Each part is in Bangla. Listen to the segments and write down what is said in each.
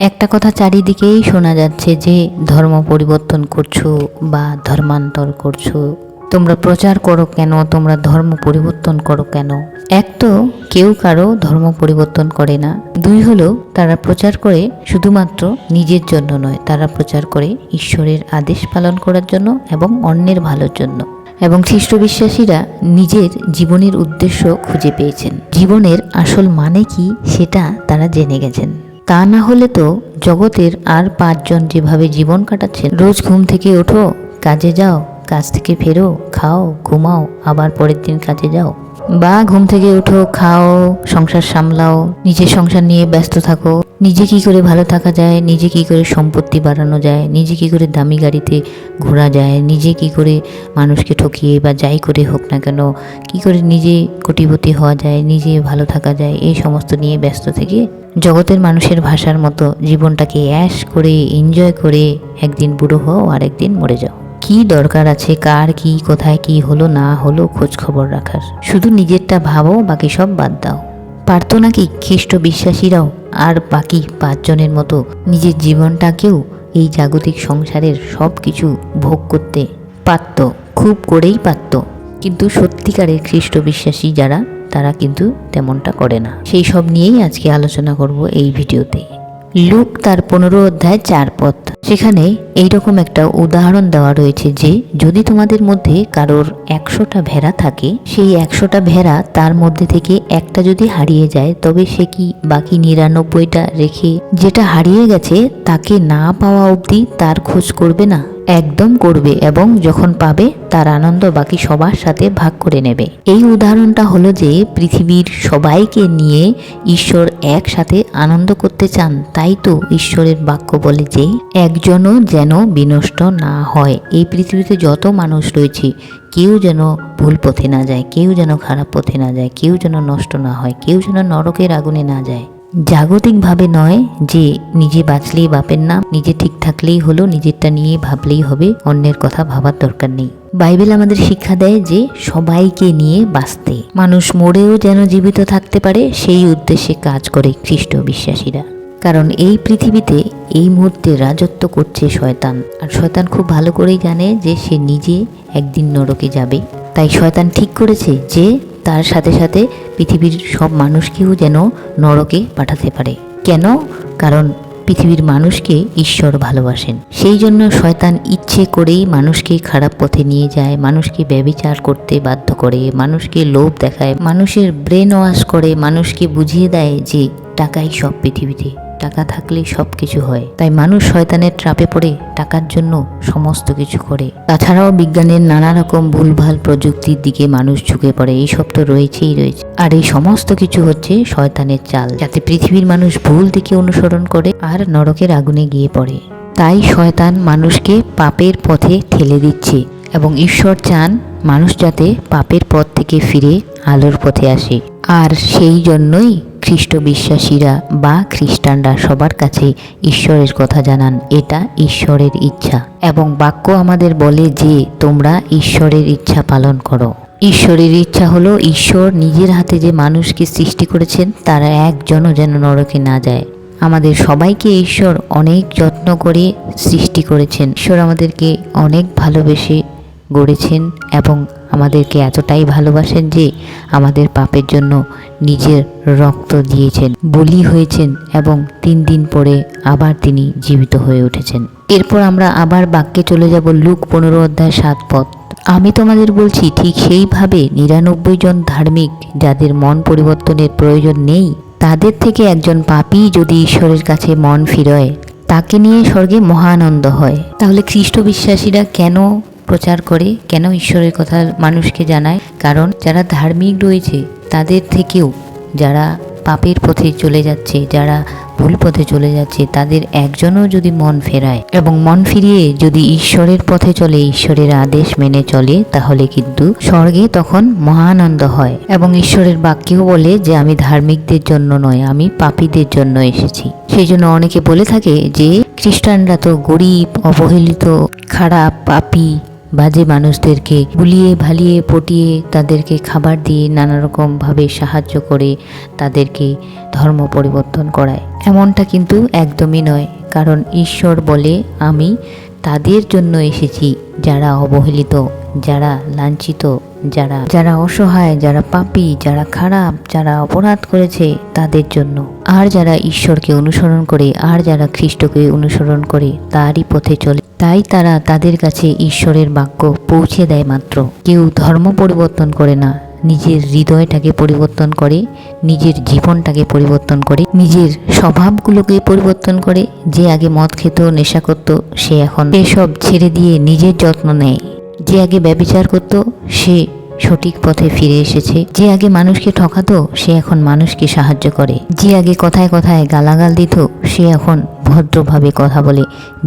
একটা কথা চারিদিকেই শোনা যাচ্ছে যে ধর্ম পরিবর্তন করছ বা ধর্মান্তর করছ। তোমরা প্রচার করো কেন? তোমরা ধর্ম পরিবর্তন করো কেন? এক তো কেউ কারও ধর্ম পরিবর্তন করে না। দুই হলো তারা প্রচার করে শুধুমাত্র নিজের জন্য নয়, তারা প্রচার করে ঈশ্বরের আদেশ পালন করার জন্য এবং অন্যের ভালোর জন্য। এবং খ্রিস্ট বিশ্বাসীরা নিজের জীবনের উদ্দেশ্য খুঁজে পেয়েছেন। জীবনের আসল মানে কি সেটা তারা জেনে গেছেন। তা না হলে তো জগতের আর পাঁচজন যেভাবে জীবন কাটাচ্ছেন, রোজ ঘুম থেকে ওঠো, কাজে যাও, কাজ থেকে ফেরো, খাও, ঘুমাও, আবার পরের দিন কাজে যাও। বা ঘুম থেকে উঠো খাও, সংসার সামলাও, নিজের সংসার নিয়ে ব্যস্ত থাকো। নিজে কি করে ভালো থাকা যায়, নিজে কি করে সম্পত্তি বাড়ানো যায়, নিজে কি করে দামি গাড়িতে ঘোরা যায়, নিজে কি করে মানুষকে ঠকিয়ে বা যাই করে হোক না কেন, কি করে নিজে কোটিপতি হওয়া যায়, নিজে ভালো থাকা যায়, এই সমস্ত নিয়ে ব্যস্ত থেকে জগতের মানুষের ভাষার মতো জীবনটাকে অ্যাশ করে, এনজয় করে একদিন বুড়ো হও আর একদিন মরে যাও। কি দরকার আছে, কার কি, কোথায় কি হলো না হলো খোঁজ খবর রাখার। শুধু নিজেরটা ভাবো, বাকি সব বাদ দাও। পারতো নাকি খ্রিস্ট বিশ্বাসীরাও? আর বাকি পাঁচজনের মতো নিজের জীবনটাকেও এই জাগতিক সংসারের সব কিছু ভোগ করতে পারত, খুব করেই পারত। কিন্তু সত্যিকারের খ্রিস্ট বিশ্বাসী যারা, তারা কিন্তু তেমনটা করে না। সেই সব নিয়েই আজকে আলোচনা করব এই ভিডিওতে। লুক তার পনেরো অধ্যায় চার পথ। সেখানে এইরকম একটা উদাহরণ দেওয়া রয়েছে যে, যদি তোমাদের মধ্যে কারোর একশোটা ভেড়া থাকে, সেই একশোটা ভেড়া তার মধ্যে থেকে একটা যদি হারিয়ে যায়, তবে সে কি বাকি নিরানব্বইটা রেখে যেটা হারিয়ে গেছে, তাকে না পাওয়া অবধি তার খোঁজ করবে না? একদম করবে এবং যখন পাবে, তার আনন্দ বাকি সবার সাথে ভাগ করে নেবে। এই উদাহরণটা হলো যে, পৃথিবীর সবাইকে নিয়ে ঈশ্বর একসাথে আনন্দ করতে চান, তাই তো ঈশ্বরের বাক্য বলে যে, একজনও যেন বিনষ্ট না হয়। এই পৃথিবীতে যত মানুষ রয়েছে, কেউ যেন ভুল পথে না যায়, কেউ যেন খারাপ পথে না যায়, কেউ যেন নষ্ট না হয়, কেউ যেন নরকের আগুনে না যায়। জাগতিকভাবে নয় যে নিজে বাঁচলেই বাপের নাম, নিজে ঠিক থাকলেই হলো, নিজেরটা নিয়ে ভাবলেই হবে, অন্যের কথা ভাবার দরকার নেই। বাইবেল আমাদের শিক্ষা দেয় যে সবাইকে নিয়ে বাঁচতে। মানুষ মরেও যেন জীবিত থাকতে পারে, সেই উদ্দেশ্যে কাজ করে খ্রিস্ট বিশ্বাসীরা। কারণ এই পৃথিবীতে এই মুহূর্তে রাজত্ব করছে শয়তান। আর শয়তান খুব ভালো করেই জানে যে সে নিজে একদিন নরকে যাবে। তাই শয়তান ঠিক করেছে যে তার সাথে সাথে পৃথিবীর সব মানুষকেও যেন নরকে পাঠাতে পারে। কেন? কারণ পৃথিবীর মানুষকে ঈশ্বর ভালোবাসেন। সেই জন্য শয়তান ইচ্ছে করেই মানুষকে খারাপ পথে নিয়ে যায়, মানুষকে ব্যবিচার করতে বাধ্য করে, মানুষকে লোভ দেখায়, মানুষের ব্রেন ওয়াশ করে, মানুষকে বুঝিয়ে দেয় যে টাকাই সব পৃথিবীতে। টাকা থাকলে সব কিছু হয়। তাই মানুষ শয়তানের ট্রাপে পড়ে টাকার জন্য সমস্ত কিছু করে। তাছাড়াও বিজ্ঞানের নানা রকম ভুলভাল প্রযুক্তির দিকে মানুষ ঝুঁকে পড়ে। এইসব তো রয়েছেই রয়েছে। আর এই সমস্ত কিছু হচ্ছে শয়তানের চাল, যাতে পৃথিবীর মানুষ ভুল দিকে অনুসরণ করে আর নরকের আগুনে গিয়ে পড়ে। তাই শয়তান মানুষকে পাপের পথে ঠেলে দিচ্ছে এবং ঈশ্বর চান মানুষ যাতে পাপের পথ থেকে ফিরে আলোর পথে আসে। আর সেই জন্যই খ্রিস্ট বিশ্বাসীরা বা খ্রিস্টানরা সবার কাছে ঈশ্বরের কথা জানান, এটা ঈশ্বরের ইচ্ছা। এবং বাক্য আমাদের বলে যে, তোমরা ঈশ্বরের ইচ্ছা পালন করো। ঈশ্বরের ইচ্ছা হলো ঈশ্বর নিজের হাতে যে মানুষকে সৃষ্টি করেছেন, তারা একজনও যেন নরকে না যায়। আমাদের সবাইকে ঈশ্বর অনেক যত্ন করে সৃষ্টি করেছেন। ঈশ্বর আমাদেরকে অনেক ভালোবেসে গড়েছেন এবং আমাদেরকে এতটাই ভালোবাসেন যে আমাদের পাপের জন্য নিজের রক্ত দিয়েছেন, বলি হয়েছেন এবং তিন দিন পরে আবার তিনি জীবিত হয়ে উঠেছেন। এরপর আমরা আবার বাক্যে চলে যাব লুক পনেরো অধ্যায় সাত পথ। আমি তোমাদের বলছি, ঠিক সেইভাবে নিরানব্বই জন ধার্মিক যাদের মন পরিবর্তনের প্রয়োজন নেই, তাদের থেকে একজন পাপী যদি ঈশ্বরের কাছে মন ফিরয়, তাকে নিয়ে স্বর্গে মহানন্দ হয়। তাহলে খ্রিস্ট বিশ্বাসীরা কেন প্রচার করে কেন ঈশ্বরের কথা মানুষকে জানায়? কারণ যারা ধার্মিক রয়েছে, তাদের থেকেও যারা পাপের পথে চলে যাচ্ছে, যারা ভুল পথে চলে যাচ্ছে, তাদের একজনও যদি মন ফেরায় এবং মন ফিরিয়ে যদি ঈশ্বরের পথে চলে, ঈশ্বরের আদেশ মেনে চলে, তাহলে কিন্তু স্বর্গে তখন মহানন্দ হয়। এবং ঈশ্বরের বাক্যেও বলে যে, আমি ধার্মিকদের জন্য নয়, আমি পাপীদের জন্য এসেছি। সেই জন্য অনেকে বলে থাকে যে, খ্রিস্টানরা তো গরিব, অবহেলিত, খারাপ, পাপী বাজে মানুষদেরকে বুলিয়ে ভালিয়ে, পটিয়ে তাদেরকে খাবার দিয়ে নানা রকমভাবে সাহায্য করে তাদেরকে ধর্ম পরিবর্তন করায়। এমনটা কিন্তু একদমই নয়, কারণ ঈশ্বর বলে, আমি তাদের জন্য এসেছি যারা অবহেলিত, যারা লাঞ্ছিত, যারা যারা অসহায়, যারা পাপী, যারা খারাপ, যারা অপরাধ করেছে তাদের জন্য। আর যারা ঈশ্বরকে অনুসরণ করে, আর যারা খ্রিস্টকে অনুসরণ করে, তারই পথে চলে তাই তারা তাদের কাছে ঈশ্বরের বাক্য পৌঁছে দেয় মাত্র। কেউ ধর্ম পরিবর্তন করে না, নিজের হৃদয়টাকে পরিবর্তন করে, নিজের জীবনটাকে পরিবর্তন করে, নিজের স্বভাবগুলোকে পরিবর্তন করে, যে আগে মদ খেত, নেশা করত, সে এখন এসব ছেড়ে দিয়ে নিজের যত্ন নেয়। যে আগে ব্যবিচার করত, সে সঠিক পথে ফিরে এসেছে। যে আগে মানুষকে ঠকাতো, সে এখন মানুষকে সাহায্য করে। যে আগে কথায় কথায় গালাগাল দিত, সে এখন ভদ্রভাবে কথা বলে।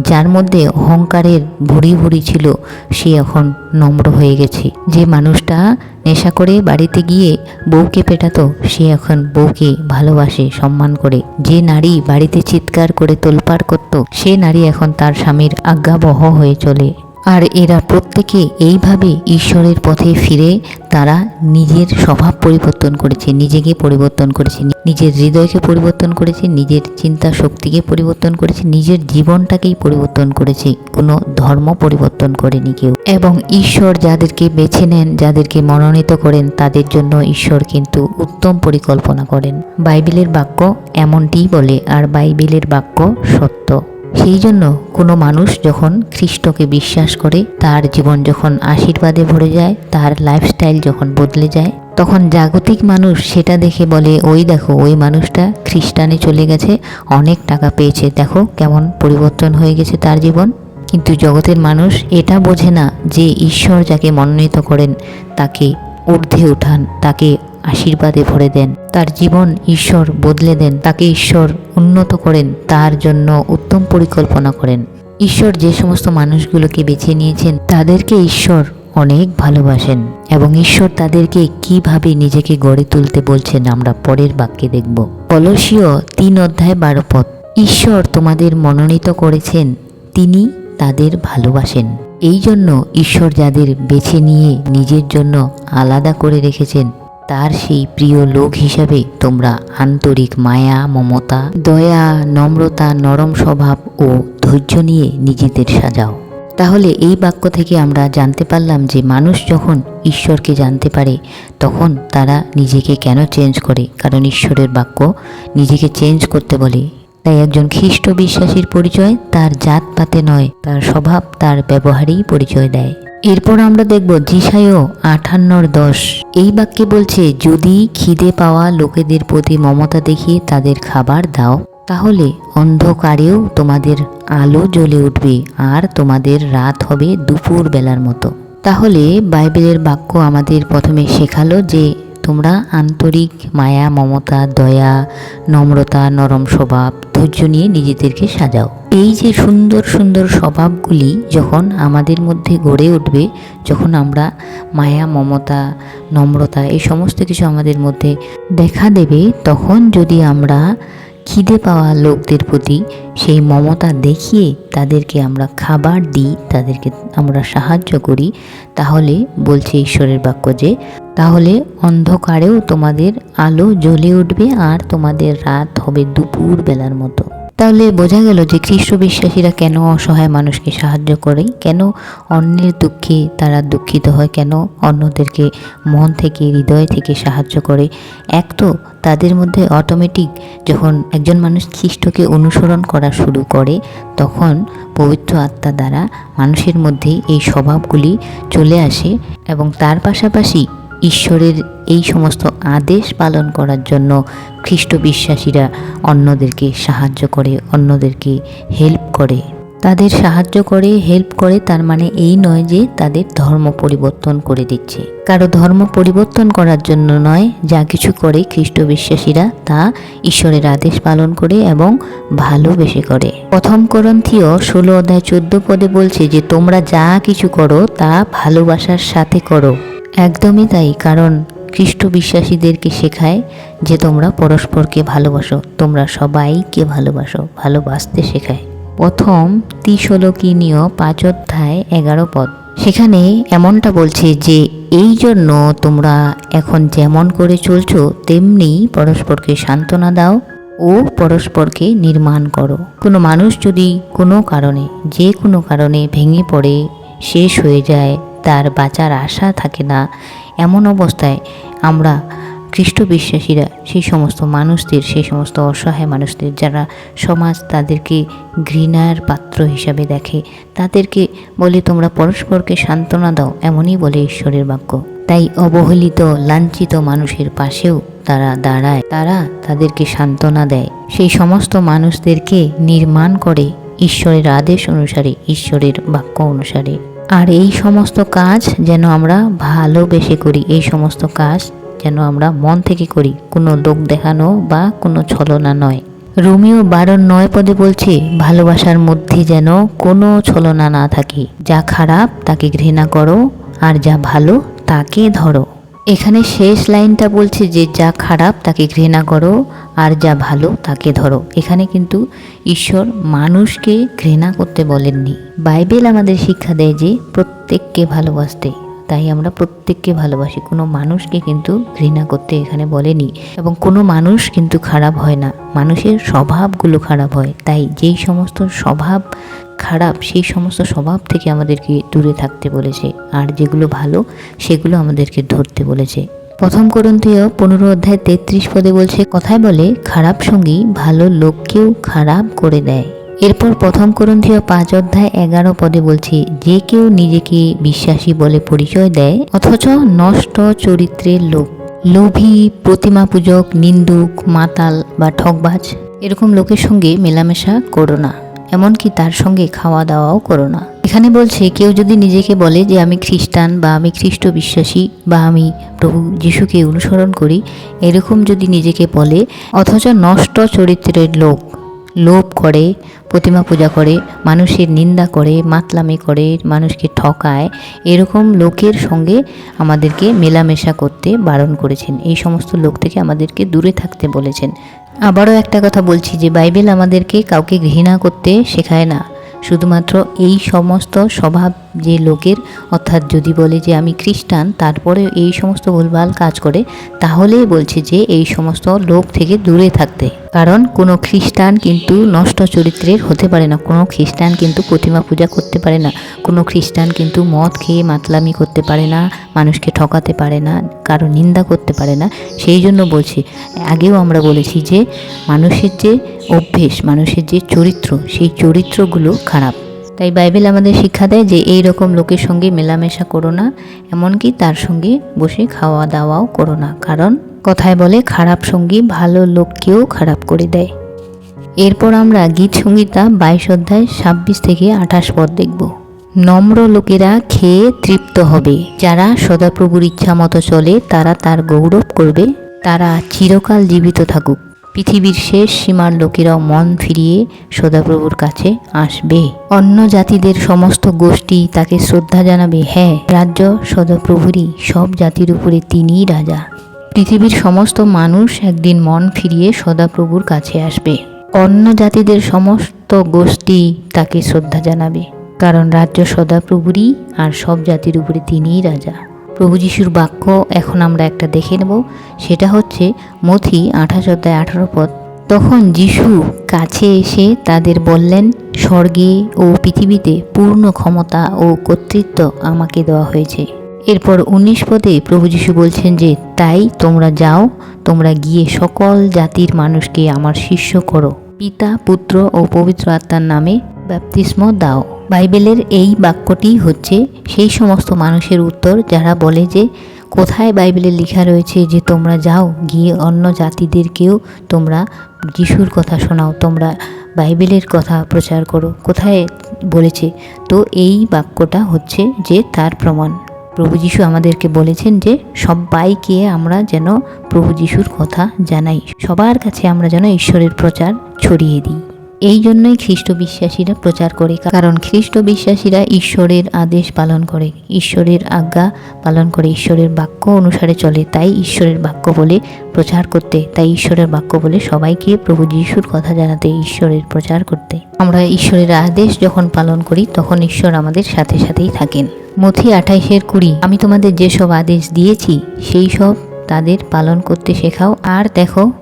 যার মধ্যে অহংকারের ভুড়ি ভুড়ি ছিল, সে এখন নম্র হয়ে গেছে। যে মানুষটা নেশা করে বাড়িতে গিয়ে বউকে পেটাতো, সে এখন বউকে ভালোবাসে, সম্মান করে। যে নারী বাড়িতে চিৎকার করে তোলপাড় করত, সে নারী এখন তার স্বামীর আজ্ঞাবহ হয়ে চলে। আর এরা প্রত্যেকে এইভাবে ঈশ্বরের পথে ফিরে তারা নিজের স্বভাব পরিবর্তন করেছে, নিজেকে পরিবর্তন করেছে, নিজের হৃদয়কে পরিবর্তন করেছে, নিজের চিন্তা শক্তিকে পরিবর্তন করেছে, নিজের জীবনটাকেই পরিবর্তন করেছে। কোনো ধর্ম পরিবর্তন করেনি কেউ। এবং ঈশ্বর যাদেরকে বেছে নেন, যাদেরকে মনোনীত করেন, তাদের জন্য ঈশ্বর কিন্তু উত্তম পরিকল্পনা করেন। বাইবেলের বাক্য এমনটিই বলে, আর বাইবেলের বাক্য সত্য। সেই জন্য কোনো মানুষ যখন খ্রিস্টকে বিশ্বাস করে, তার জীবন যখন আশীর্বাদে ভরে যায়, তার লাইফস্টাইল যখন বদলে যায়, তখন জাগতিক মানুষ সেটা দেখে বলে, ওই দেখো, ওই মানুষটা খ্রিস্টানে চলে গেছে, অনেক টাকা পেয়েছে, দেখো কেমন পরিবর্তন হয়ে গেছে তার জীবন। কিন্তু জগতের মানুষ এটা বোঝে না যে ঈশ্বর যাকে মনোনীত করেন, তাকে ঊর্ধ্বে উঠান, তাকে আশীর্বাদে ভরে দেন। তার জীবন ঈশ্বর বদলে দেন, তাকে ঈশ্বর উন্নত করেন, তার জন্য উত্তম পরিকল্পনা করেন। ঈশ্বর যে সমস্ত মানুষগুলোকে বেছে নিয়েছেন, তাদেরকে ঈশ্বর অনেক ভালোবাসেন এবং ঈশ্বর তাদেরকে কীভাবে নিজেকে গড়ে তুলতে বলছেন আমরা পরের বাক্যে দেখব। কলসীয় তিন অধ্যায় বারো পথ। ঈশ্বর তোমাদের মনোনীত করেছেন, তিনি তাদের ভালোবাসেন। এই জন্য ঈশ্বর যাদের বেছে নিয়ে নিজের জন্য আলাদা করে রেখেছেন, তার সেই প্রিয় লোক হিসাবে তোমরা আন্তরিক মায়া, মমতা, দয়া, নম্রতা, নরম স্বভাব ও ধৈর্য নিয়ে নিজেদের সাজাও। তাহলে এই বাক্য থেকে আমরা জানতে পারলাম যে মানুষ যখন ঈশ্বরকে জানতে পারে, তখন তারা নিজেকে কেন চেঞ্জ করে? কারণ ঈশ্বরের বাক্য নিজেকে চেঞ্জ করতে বলে। তাই একজন খ্রিস্ট বিশ্বাসীর পরিচয় তার জাত পাতে নয়, তার স্বভাব, তার ব্যবহারেই পরিচয় দেয়। এরপর আমরা দেখব জিসাইও আঠান্নর দশ। এই বাক্যে বলছে, যদি খিদে পাওয়া লোকেদের প্রতি মমতা দেখিয়ে তাদের খাবার দাও, তাহলে অন্ধকারেও তোমাদের আলো জ্বলে উঠবে, আর তোমাদের রাত হবে দুপুর বেলার মতো। তাহলে বাইবেলের বাক্য আমাদের প্রথমে শেখালো যে তোমরা আন্তরিক মায়া, মমতা, দয়া, নম্রতা, নরম স্বভাব ধৈর্য নিয়ে নিজেদেরকে সাজাও। এই যে সুন্দর সুন্দর স্বভাবগুলি যখন আমাদের মধ্যে গড়ে উঠবে, যখন আমরা মায়া, মমতা, নম্রতা এই সমস্ত কিছু আমাদের মধ্যে দেখা দেবে, তখন যদি আমরা খিদে পাওয়া লোকদের প্রতি সেই মমতা দেখিয়ে তাদেরকে আমরা খাবার দিই, তাদেরকে আমরা সাহায্য করি। তাহলে বলছে ঈশ্বরের বাক্য যে, তাহলে অন্ধকারেও তোমাদের আলো জ্বলে উঠবে আর তোমাদের রাত হবে দুপুর বেলার মতো। তাহলে বোঝা গেল যে খ্রিস্ট বিশ্বাসীরা কেন অসহায় মানুষকে সাহায্য করে, কেন অন্যের দুঃখে তারা দুঃখিত হয়, কেন অন্যদেরকে মন থেকে, হৃদয় থেকে সাহায্য করে। এক তো তাদের মধ্যে অটোমেটিক যখন একজন মানুষ খ্রিস্টকে অনুসরণ করা শুরু করে, তখন পবিত্র আত্মা দ্বারা মানুষের মধ্যে এই স্বভাবগুলি চলে আসে এবং তার পাশাপাশি ঈশ্বরের এই সমস্ত আদেশ পালন করার জন্য খ্রিস্ট বিশ্বাসীরা অন্যদেরকে সাহায্য করে, অন্যদেরকে হেল্প করে। তাদের সাহায্য করে হেল্প করে, তার মানে এই নয় যে তাদের ধর্ম পরিবর্তন করে দিচ্ছে। কারও ধর্ম পরিবর্তন করার জন্য নয়, যা কিছু করে খ্রিস্ট বিশ্বাসীরা, তা ঈশ্বরের আদেশ পালন করে এবং ভালোবেসে করে। প্রথম করন্থীয় ষোলো অধ্যায় চোদ্দ পদে বলছে যে, তোমরা যা কিছু করো, তা ভালোবাসার সাথে করো। একদমই তাই, কারণ খ্রিস্ট বিশ্বাসীদেরকে শেখায় যে তোমরা পরস্পরকে ভালোবাসো, তোমরা সবাইকে ভালোবাসো, ভালোবাসতে শেখায়। প্রথম তিশোলকিনীয় পাঁচ অধ্যায় এগারো পদ। সেখানে এমনটা বলছে যে, এই জন্য তোমরা এখন যেমন করে চলছো, তেমনি পরস্পরকে সান্ত্বনা দাও ও পরস্পরকে নির্মাণ করো। কোনো মানুষ যদি কোনো কারণে, যে কোনো কারণে ভেঙে পড়ে, শেষ হয়ে যায় তার বাঁচার আশা থাকে না। এমন অবস্থায় আমরা খ্রিস্ট বিশ্বাসীরা, সেই সমস্ত মানুষদের, সেই সমস্ত অসহায় মানুষদের, যারা সমাজ তাদেরকে ঘৃণার পাত্র হিসাবে দেখে, তাদেরকে বলে তোমরা পরস্পরকে সান্ত্বনা দাও, এমনই বলে ঈশ্বরের বাক্য। তাই অবহেলিত, লাঞ্ছিত মানুষের পাশেও তারা দাঁড়ায়, তারা তাদেরকে সান্ত্বনা দেয়। সেই সমস্ত মানুষদেরকে নির্মাণ করে ঈশ্বরের আদেশ অনুসারে, ঈশ্বরের বাক্য অনুসারে। আর এই সমস্ত কাজ যেন আমরা ভালোবেসে করি, এই সমস্ত কাজ যেন আমরা মন থেকে করি, কোনো লোক দেখানো বা কোনো ছলনা নয়। রোমিও বারো নয় পদে বলছে, ভালোবাসার মধ্যে যেন কোনো ছলনা না থাকে। যা খারাপ তাকে ঘৃণা করো, আর যা ভালো তাকে ধরো। এখানে শেষ লাইনটা বলছে যে, যা খারাপ তাকে ঘৃণা করো, আর যা ভালো তাকে ধরো। এখানে কিন্তু ঈশ্বর মানুষকে ঘৃণা করতে বলেননি। বাইবেল আমাদের শিক্ষা দেয় যে, প্রত্যেককে ভালোবাসতে। তাই আমরা প্রত্যেককে ভালোবাসি। কোনো মানুষকে কিন্তু ঘৃণা করতে এখানে বলেনি। এবং কোনো মানুষ কিন্তু খারাপ হয় না। মানুষের স্বভাবগুলো খারাপ হয়। তাই যেই সমস্ত স্বভাব খারাপ, সেই সমস্ত স্বভাব থেকে আমাদেরকে দূরে থাকতে বলেছে। আর যেগুলো ভালো, সেগুলো আমাদেরকে ধরতে বলেছে। প্রথম করন্থীয় পনেরো অধ্যায় তেত্রিশ পদে বলছে, কথায় বলে, খারাপ সঙ্গী ভালো লোককেও খারাপ করে দেয়। এরপর প্রথম করন্থীয় পাঁচ অধ্যায় এগারো পদে বলছে, যে কেউ নিজেকে বিশ্বাসী বলে পরিচয় দেয়, অথচ নষ্ট চরিত্রের লোক। লোভী প্রতিমা পূজক নিন্দুক, মাতাল বা ঠকবাজ, এরকম লোকের সঙ্গে মেলামেশা করো না। এমনকি তার সঙ্গে খাওয়া দাওয়াও করো না। এখানে বলছে, কেউ যদি নিজেকে বলে যে আমি খ্রিস্টান বা আমি খ্রিস্ট বিশ্বাসী বা আমি প্রভু যিশুকে অনুসরণ করি, এরকম যদি নিজেকে বলে, অথচ নষ্ট চরিত্রের লোক লোভ করে, প্রতিমা পূজা করে, মানুষের নিন্দা করে, মাতলামি করে, মানুষকে ঠকায়, এরকম লোকের সঙ্গে আমাদেরকে মেলামেশা করতে বারণ করেছেন। এই সমস্ত লোক থেকে আমাদেরকে দূরে থাকতে বলেছেন। আবারও একটা কথা বলছি যে বাইবেল আমাদেরকে কাউকে ঘৃণা করতে শেখায় না। শুধুমাত্র এই সমস্ত স্বভাব যে লোকের, অর্থাৎ যদি বলে যে আমি খ্রিস্টান তারপরে এই সমস্ত ভুলভাল কাজ করে, তাহলেই বলছে যে এই সমস্ত লোক থেকে দূরে থাকতে। কারণ কোনো খ্রিস্টান কিন্তু নষ্ট চরিত্রের হতে পারে না, কোনো খ্রিস্টান কিন্তু প্রতিমা পূজা করতে পারে না, কোনো খ্রিস্টান কিন্তু মদ খেয়ে মাতলামি করতে পারে না, মানুষকে ঠকাতে পারে না, কারও নিন্দা করতে পারে না, সেই জন্য বলছি। আগেও আমরা বলেছি যে মানুষের যে অভ্যেস, মানুষের যে চরিত্র, সেই চরিত্রগুলো খারাপ। তাই বাইবেল আমাদের শিক্ষা দেয় যে এই রকম লোকের সঙ্গে মেলামেশা করো না, এমনকি তার সঙ্গে বসে খাওয়া দাওয়াও করো না। কারণ কথায় বলে, খারাপ সঙ্গী ভালো লোককেও খারাপ করে দেয়। এরপর আমরা গীত সঙ্গীতা বাইশ অধ্যায় ছাব্বিশ থেকে আঠাশ পদ দেখব। নম্র লোকেরা খেয়ে তৃপ্ত হবে। যারা সদাপ্রভুর ইচ্ছা মতো চলে, তারা তার গৌরব করবে। তারা চিরকাল জীবিত থাকুক। পৃথিবীর শেষ সীমার লোকেরাও মন ফিরিয়ে সদাপ্রভুর কাছে আসবে। অন্য জাতিদের সমস্ত গোষ্ঠী তাকে শ্রদ্ধা জানাবে। হ্যাঁ রাজ্য সদাপ্রভুরই, সব জাতির উপরে তিনিই রাজা। পৃথিবীর সমস্ত মানুষ একদিন মন ফিরিয়ে সদাপ্রভুর কাছে আসবে। অন্য জাতিদের সমস্ত গোষ্ঠী তাকে শ্রদ্ধা জানাবে। কারণ রাজ্য সদাপ্রভুরই আর সব জাতির উপরে তিনিই রাজা। প্রভু যিশুর বাক্য এখন আমরা একটা দেখে নেব। সেটা হচ্ছে মথি আঠাশ অধ্যায় আঠারো পদ। তখন যিশু কাছে এসে তাদের বললেন, স্বর্গে ও পৃথিবীতে পূর্ণ ক্ষমতা ও কর্তৃত্ব আমাকে দেওয়া হয়েছে। এরপর উনিশ পদে প্রভু যিশু বলছেন যে, তাই তোমরা যাও, তোমরা গিয়ে সকল জাতির মানুষকে আমার শিষ্য করো। পিতা, পুত্র ও পবিত্র আত্মার নামে ব্যাপতিস্ম দাও। বাইবেলের এই বাক্যটি হচ্ছে সেই সমস্ত মানুষের উত্তর যারা বলে যে, কোথায় বাইবেলে লেখা রয়েছে যে তোমরা যাও, গিয়ে অন্য জাতিদেরকেও তোমরা যিশুর কথা শোনাও, তোমরা বাইবেলের কথা প্রচার করো। কোথায় বলেছে? তো এই বাক্যটা হচ্ছে যে তার প্রমাণ। প্রভু যিশু আমাদেরকে বলেছেন যে, সবাইকে আমরা যেন প্রভু যিশুর কথা জানাই। সবার কাছে আমরা যেন ঈশ্বরের প্রচার ছড়িয়ে দিই। এই জন্যই খ্রিস্ট বিশ্বাসীরা প্রচার করে কারণ খ্রিস্ট বিশ্বাসীরা ঈশ্বরের আদেশ পালন করে, ঈশ্বরের আজ্ঞা পালন করে, ঈশ্বরের বাক্য অনুসারে চলে, তাই ঈশ্বরের বাক্য বলে প্রচার করতে, তাই ঈশ্বরের বাক্য বলে সবাইকে প্রভু যিশুর কথা জানাতে ঈশ্বরের প্রচার করতে। আমরা ঈশ্বরের আদেশ যখন পালন করি, তখন ঈশ্বর আমাদের সাথে সাথেই থাকেন। মথি আঠাইশের কুড়ি, আমি তোমাদের যেসব আদেশ দিয়েছি, সেই সব তাদের পালন করতে শেখাও। আর দেখো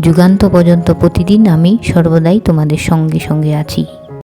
যুগান্ত পর্যন্ত প্রতিদিন আমি সর্বদাই তোমাদের সঙ্গে সঙ্গে আছি।